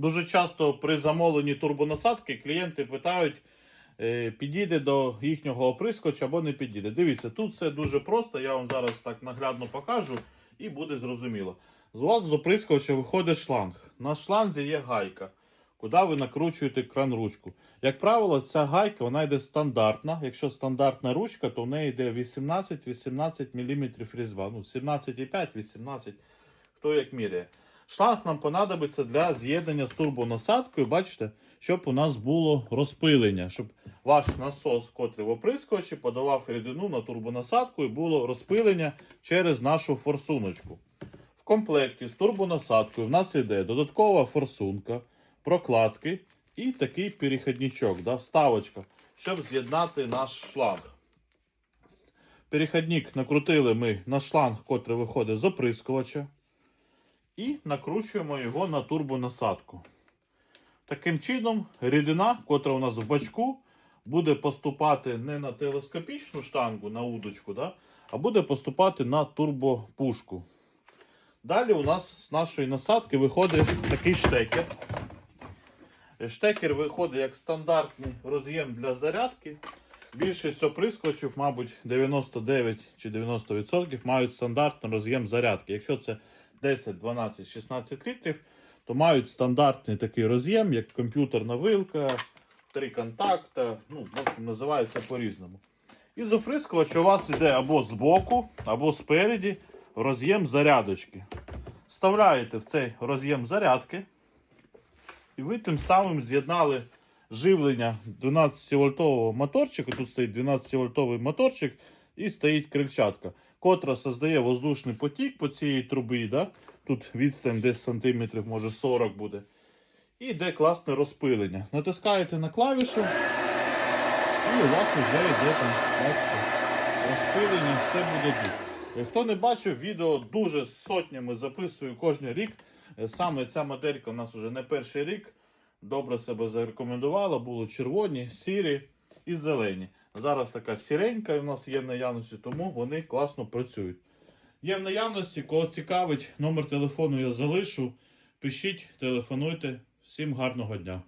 Дуже часто при замовленні турбонасадки клієнти питають, е, підійде до їхнього оприскувача або не підійде. Дивіться, тут все дуже просто, я вам зараз так наглядно покажу і буде зрозуміло. З вас з оприскувача виходить шланг. На шланзі є гайка, куди ви накручуєте кран-ручку. Як правило, ця гайка вона йде стандартна. Якщо стандартна ручка, то в неї йде 18-18 мм різьба. Ну, 17,5, 18, хто як міряє. Шланг нам понадобиться для з'єднання з турбонасадкою, бачите, щоб у нас було розпилення, щоб ваш насос, котрий в оприскувачі, подавав рідину на турбонасадку і було розпилення через нашу форсуночку. В комплекті з турбонасадкою в нас йде додаткова форсунка, прокладки і такий перехідничок, да, вставочка, щоб з'єднати наш шланг. Перехідник накрутили ми на шланг, котрий виходить з оприскувача. І накручуємо його на турбонасадку. Таким чином, рідина, котра у нас в бачку, буде поступати не на телескопічну штангу, на удочку, да, а буде поступати на турбопушку. Далі у нас з нашої насадки виходить такий штекер. Штекер виходить як стандартний роз'єм для зарядки. Більшість оприскувачів, мабуть, 99 чи 90% мають стандартний роз'єм зарядки. Якщо це 10, 12, 16 літрів, то мають стандартний такий роз'єм, як комп'ютерна вилка, три контакта. Ну, в общем, називається по-різному. І з оприскувача у вас йде або збоку, або спереді роз'єм зарядочки. Вставляєте в цей роз'єм зарядки. І ви тим самим з'єднали живлення 12-вольтового моторчика. Тут стоїть 12-вольтовий моторчик і стоїть крильчатка, котра создає воздушний потік по цій трубі. Да? Тут відстань десь сантиметрів, може 40 буде. І йде класне розпилення. Натискаєте на клавішу, і у вас вже йде там бачите, розпилення, все буде тут. Е, Хто не бачив, відео дуже сотнями записую кожен рік. Е, Саме ця моделька у нас вже не перший рік. Добре себе зарекомендувала. Було червоні, сірі і зелені. Зараз така сіренька у нас є в наявності, тому вони класно працюють. Є в наявності, кого цікавить, номер телефону я залишу. Пишіть, телефонуйте. Всім гарного дня!